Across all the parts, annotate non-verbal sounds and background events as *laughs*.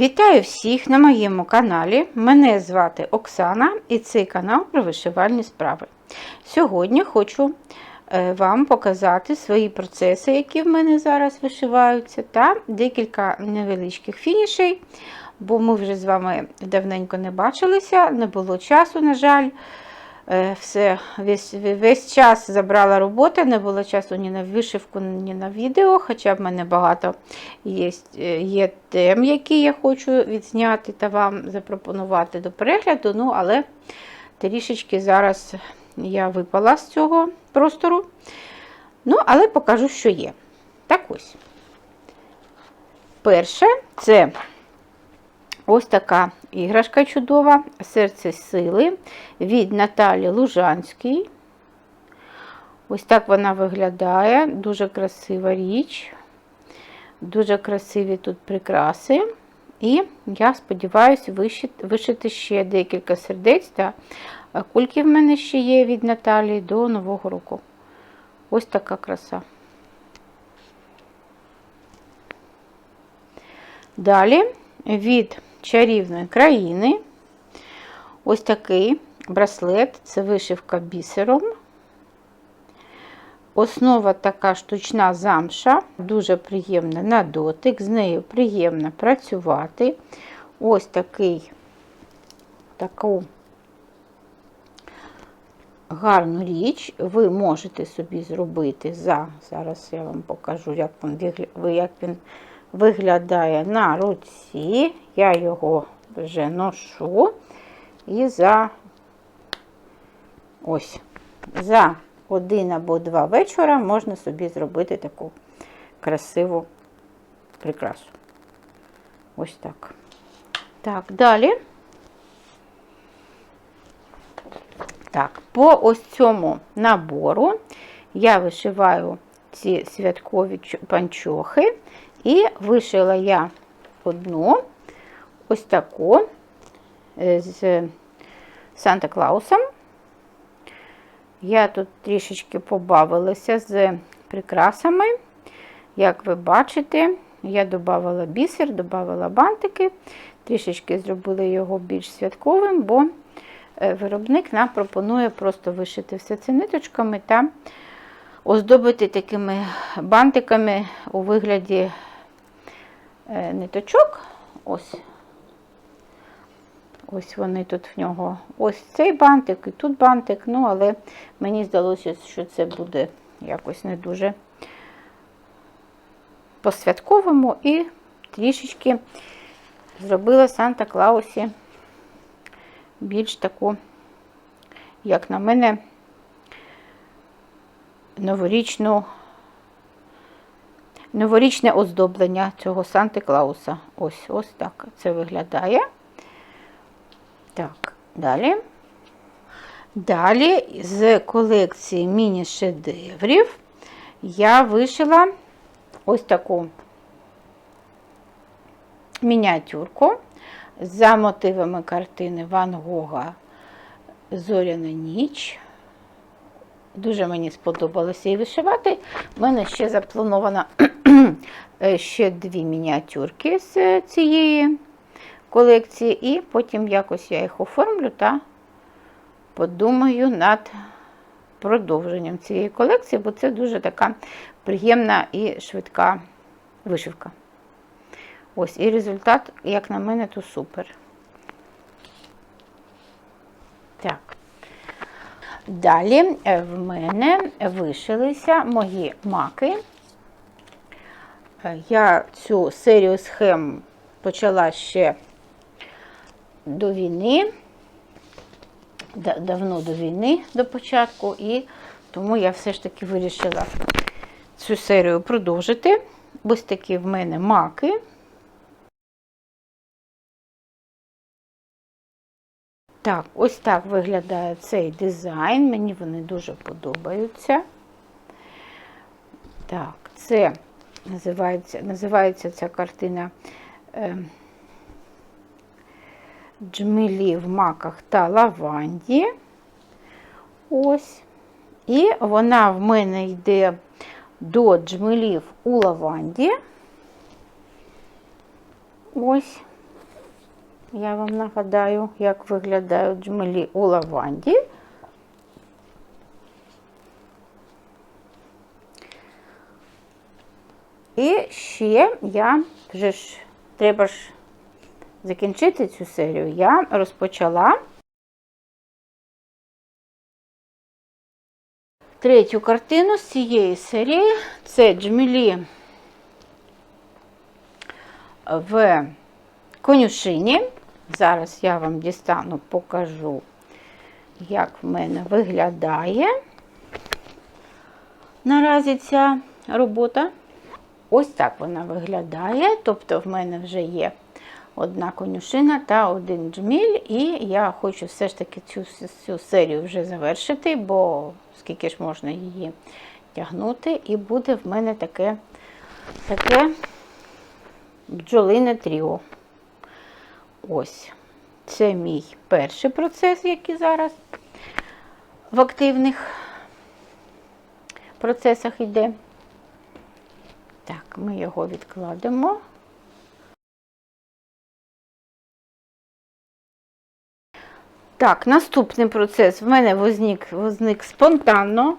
Вітаю всіх на моєму каналі. Мене звати Оксана і цей канал про вишивальні справи. Сьогодні хочу е, вам показати свої процеси, які в мене зараз вишиваються, та декілька невеличких фінішей, бо ми вже з вами давненько не бачилися, не було часу, на жаль. Е, Все, весь, весь час забрала робота, не було часу ні на вишивку, ні на відео, хоча в мене багато є, е, є тем, які я хочу відзняти та вам запропонувати до перегляду. Ну, але трішечки зараз я випала з цього простору. Ну, але покажу, що є. Так ось. Перше, це Ось така іграшка чудова, серце сили від Наталі Лужанській. Ось так вона виглядає. Дуже красива річ, дуже красиві тут прикраси. І я сподіваюся вишити ще декілька сердець та кульки в мене ще є від Наталі до Нового року. Ось така краса. Далі від чарівної країни. Ось такий браслет, це вишивка бісером. Основа така штучна замша, дуже приємна на дотик, з нею приємно працювати. Ось такий таку гарну річ ви можете собі зробити за, зараз я вам покажу, як він, як він виглядає на руці. Я його вже ношу і за ось, за один або два вечора можна собі зробити таку красиву прикрасу. Ось так. Так, далі. Так, по ось цьому набору я вишиваю ці святкові панчохи. І вишила я одну ось таку е, з Санта Клаусом. Я тут трішечки побавилася з прикрасами. Як ви бачите, я додавала бісер, додавала бантики, трішечки зробила його більш святковим, бо е, виробник нам пропонує просто вишити все це ниточками та оздобити такими бантиками у вигляді ниточок. Ось ось вони тут в нього. Ось цей бантик і тут бантик, ну, але мені здалося, що це буде якось не дуже по-святковому і трішечки зробила Санта Клаусі більш таку, як на мене, новорічну новорічне оздоблення цього Санти Клауса. Ось ось так це виглядає. Так, далі. Далі з колекції міні-шедеврів я вишила ось таку мініатюрку за мотивами картини Ван Гога Зоряна ніч. Дуже мені сподобалося її вишивати. У мене ще заплановано е, ще дві мініатюрки з цієї колекції, і потім якось я їх оформлю та подумаю над продовженням цієї колекції, бо це дуже така приємна і швидка вишивка. Ось, і результат, як на мене, то супер. Так. Далі е, в мене вишилися мої маки. Е, я цю серію схем почала ще до війни, давно до війни, до початку, і тому я все ж таки вирішила цю серію продовжити. Ось такі в мене маки. Так, ось так виглядає цей дизайн. Мені вони дуже подобаються. Так, це називається називається ця картина е, Джмелі в маках та лаванді. Ось. І вона в мене йде до джмелів у лаванді. Ось. Я вам нагадаю, як виглядають джмелі у лаванді. І ще я вже ж треба ж закінчити цю серію. Я розпочала третю картину з цієї серії. Це джмелі в конюшині. Зараз я вам дістану, покажу, як в мене виглядає наразі ця робота. Ось так вона виглядає. Тобто, в мене вже є одна конюшина та один джміль, і я хочу все ж таки цю, цю серію вже завершити, бо скільки ж можна її тягнути, і буде в мене таке, таке бджолине тріо. Ось. Це мій перший процес, який зараз в активних процесах йде. Так, ми його відкладемо. Так, наступний процес в мене возник, возник спонтанно.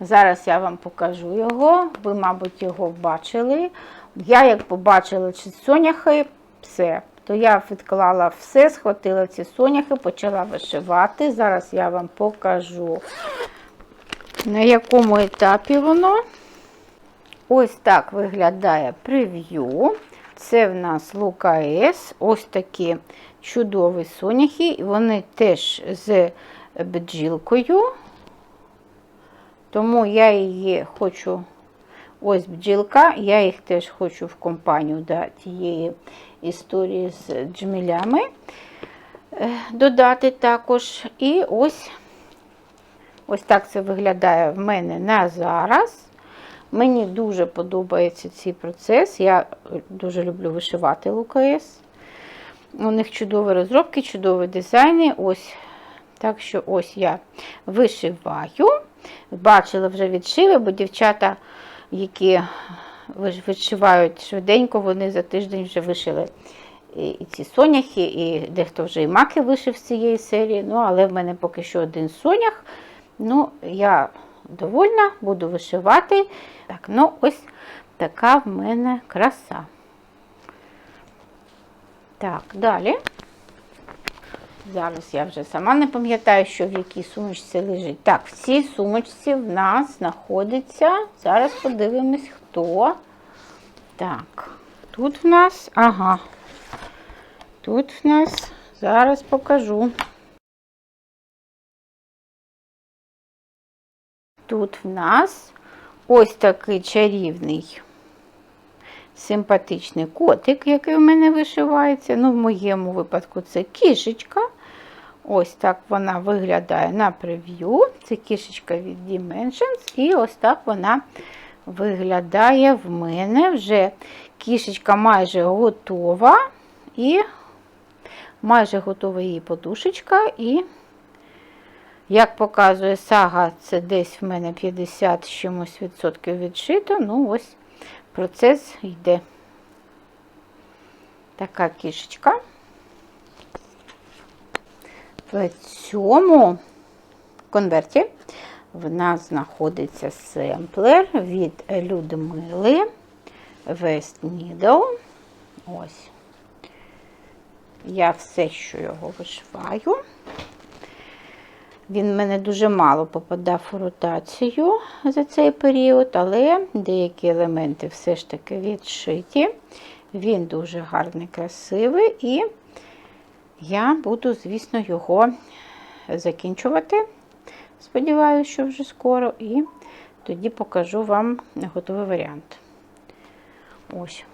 Зараз я вам покажу його. Ви, мабуть, його бачили. Я, як побачила ці соняхи, все. То я відклала все, схватила ці соняхи, почала вишивати. Зараз я вам покажу, на якому етапі воно. Ось так виглядає прев'ю. Це в нас Лука С. Ось такі чудові соняхи. Вони теж з бджілкою. Тому я її хочу, ось бджілка, я їх теж хочу в компанію до тієї історії з джмелями додати також. І ось ось так це виглядає в мене на зараз. Мені дуже подобається цей процес. Я дуже люблю вишивати ЛКС. У них чудові розробки, чудові дизайни. Ось. Так що ось я вишиваю. Бачила вже відшиви, бо дівчата, які вишивають швиденько, вони за тиждень вже вишили і ці соняхи, і дехто вже і маки вишив з цієї серії. Ну, але в мене поки що один сонях. Ну, я довольна, буду вишивати. Так, ну ось така в мене краса. Так, далі. Зараз я вже сама не пам'ятаю, що в якій сумочці лежить. Так, в цій сумочці в нас знаходиться, зараз подивимось, хто. Так, тут в нас, ага, тут в нас, зараз покажу. Тут в нас ось такий чарівний, симпатичний котик, який у мене вишивається. Ну, в моєму випадку це кішечка. Ось так вона виглядає на прев'ю. Це кішечка від Dimensions. І ось так вона виглядає в мене. Вже кішечка майже готова. І майже готова її подушечка. І як показує сага, це десь в мене 50 чимось відсотків відшито. Ну, ось процес йде. Така кішечка. В цьому конверті в нас знаходиться семплер від Людмили West Needle. Ось. Я все, що його вишиваю. Він в мене дуже мало попадав у ротацію за цей період, але деякі елементи все ж таки відшиті. Він дуже гарний, красивий, і я буду, звісно, його закінчувати. Сподіваюся, що вже скоро, і тоді покажу вам готовий варіант. Ось.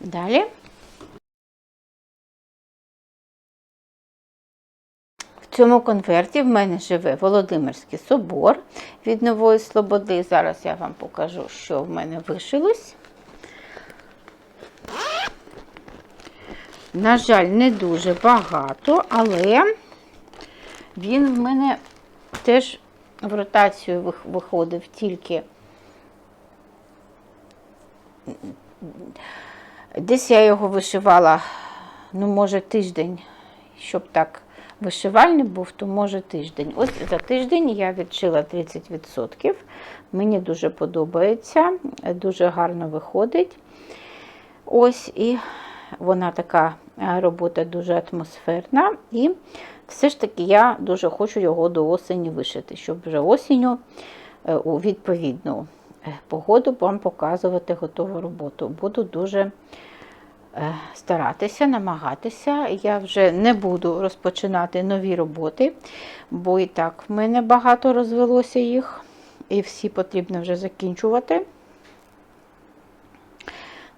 Далі. В цьому конверті в мене живе Володимирський собор від Нової Слободи. Зараз я вам покажу, що в мене вишилось. На жаль, не дуже багато, але він в мене теж в ротацію виходив тільки Десь я його вишивала, ну, може, тиждень, щоб так вишивальний був, то може тиждень. Ось за тиждень я відшила 30%. Мені дуже подобається, дуже гарно виходить. Ось і вона така е, робота дуже атмосферна. І все ж таки я дуже хочу його до осені вишити, щоб вже осінню е, у відповідну е, погоду вам показувати готову роботу. Буду дуже старатися, намагатися. Я вже не буду розпочинати нові роботи, бо і так в мене багато розвелося їх, і всі потрібно вже закінчувати.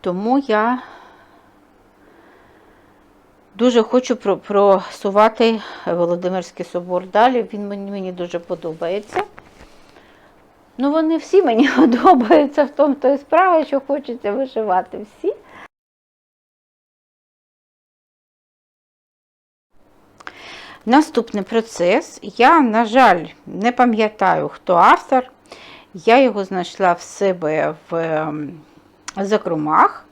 Тому я дуже хочу просувати Володимирський собор далі. Він мені, мені дуже подобається. Ну, вони всі мені *laughs* подобаються в тому, то і справа, що хочеться вишивати всі. Наступний процес. Я, на жаль, не пам'ятаю, хто автор. Я його знайшла в себе в ем, закромах.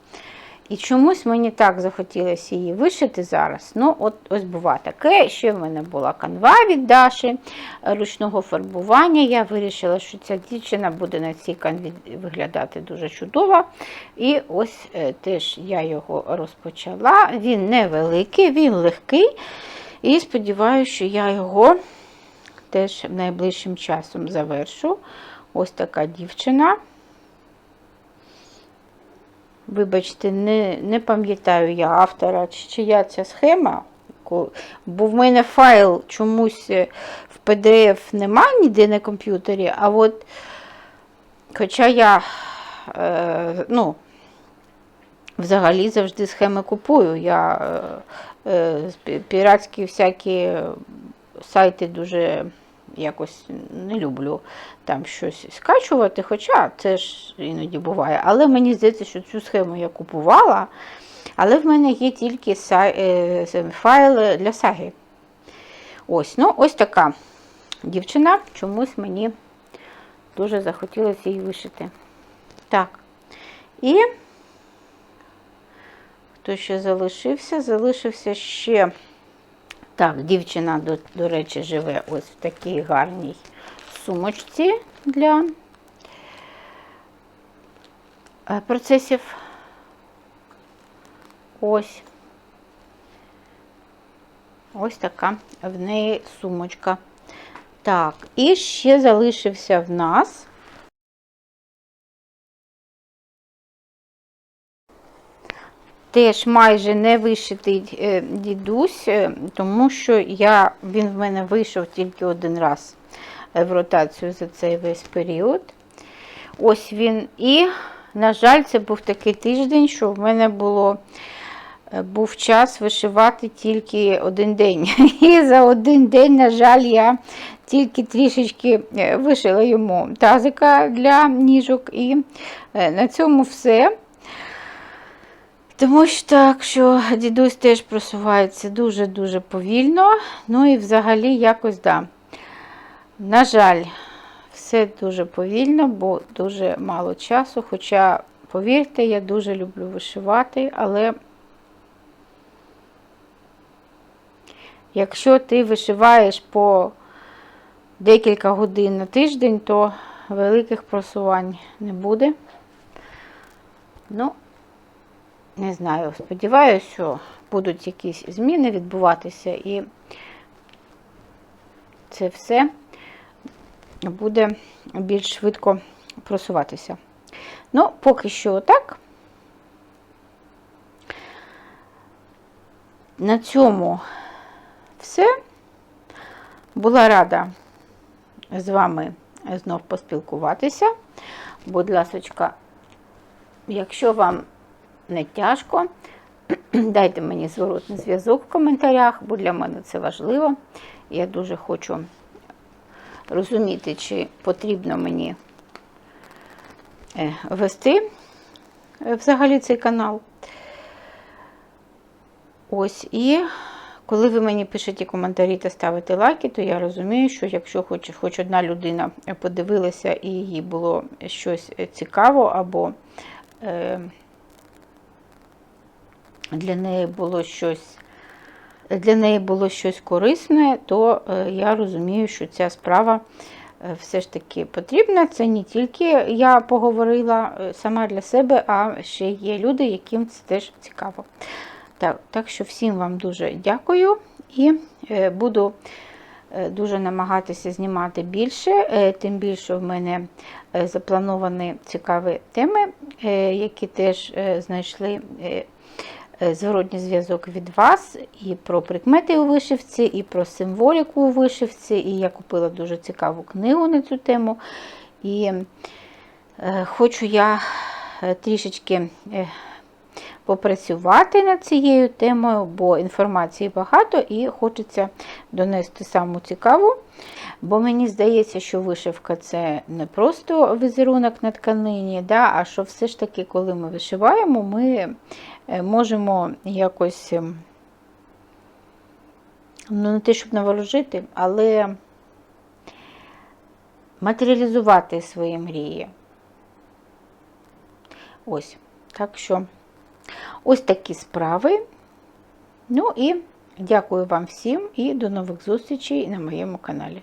І чомусь мені так захотілося її вишити зараз. Ну, от ось буває таке. Ще в мене була канва від Даші ручного фарбування. Я вирішила, що ця дівчина буде на цій канві виглядати дуже чудово. І ось е, теж я його розпочала. Він невеликий, він легкий. І сподіваюся, що я його теж найближчим часом завершу. Ось така дівчина. Вибачте, не не пам'ятаю я автора, чи чия ця схема, бо в мене файл чомусь е, в PDF нема ніде на комп'ютері, а от хоча я е, ну, взагалі завжди схеми купую, я е, піратські всякі сайти дуже якось не люблю там щось скачувати, хоча це ж іноді буває. Але мені здається, що цю схему я купувала, але в мене є тільки е, файл для саги. Ось, ну, ось така дівчина, чомусь мені дуже захотілося її вишити. Так. І хто ще залишився? Залишився ще. Так, дівчина, до, до речі, живе ось в такій гарній сумочці для е, процесів. Ось. Ось така в неї сумочка. Так, і ще залишився в нас теж майже не вишитий е, дідусь, е, тому що я, він в мене вийшов тільки один раз е, в ротацію за цей весь період. Ось він. І, на жаль, це був такий тиждень, що в мене було. Був час вишивати тільки один день. *laughs* І за один день, на жаль, я тільки трішечки вишила йому тазика для ніжок. І на цьому все. Тому що так, що дідусь теж просувається дуже-дуже повільно. Ну і взагалі якось да. На жаль, все дуже повільно, бо дуже мало часу. Хоча, повірте, я дуже люблю вишивати, але якщо ти вишиваєш по декілька годин на тиждень, то великих просувань не буде. Ну, не знаю, сподіваюся, що будуть якісь зміни відбуватися, і це все буде більш швидко просуватися. Ну, поки що так. На цьому все. Була рада з вами знов поспілкуватися. Будь ласочка, якщо вам не тяжко. *clears throat* Дайте мені зворотний зв'язок в коментарях, бо для мене це важливо. Я дуже хочу розуміти, чи потрібно мені е, вести е, взагалі цей канал. Ось, і коли ви мені пишете коментарі та ставите лайки, то я розумію, що якщо хоч, хоч одна людина подивилася і їй було щось цікаво або е, для неї було щось. Для неї було щось корисне, то е, я розумію, що ця справа е, все ж таки потрібна. Це не тільки я поговорила е, сама для себе, а ще є люди, яким це теж цікаво. Так, так що всім вам дуже дякую і буду дуже намагатися знімати більше, тим більше в мене заплановані цікаві теми, які теж знайшли зворотній зв'язок від вас і про прикмети у вишивці, і про символіку у вишивці. І я купила дуже цікаву книгу на цю тему. І е, хочу я е, трішечки. Попрацювати над цією темою, бо інформації багато і хочеться донести саму цікаву. Бо мені здається, що вишивка це не просто візерунок на тканині, да, а що все ж таки, коли ми вишиваємо, ми е, можемо якось, ем, ну не те, щоб наворожити, але матеріалізувати свої мрії. Ось, так що. Ось такі справи. Ну і дякую вам всім і до нових зустрічей на моєму каналі.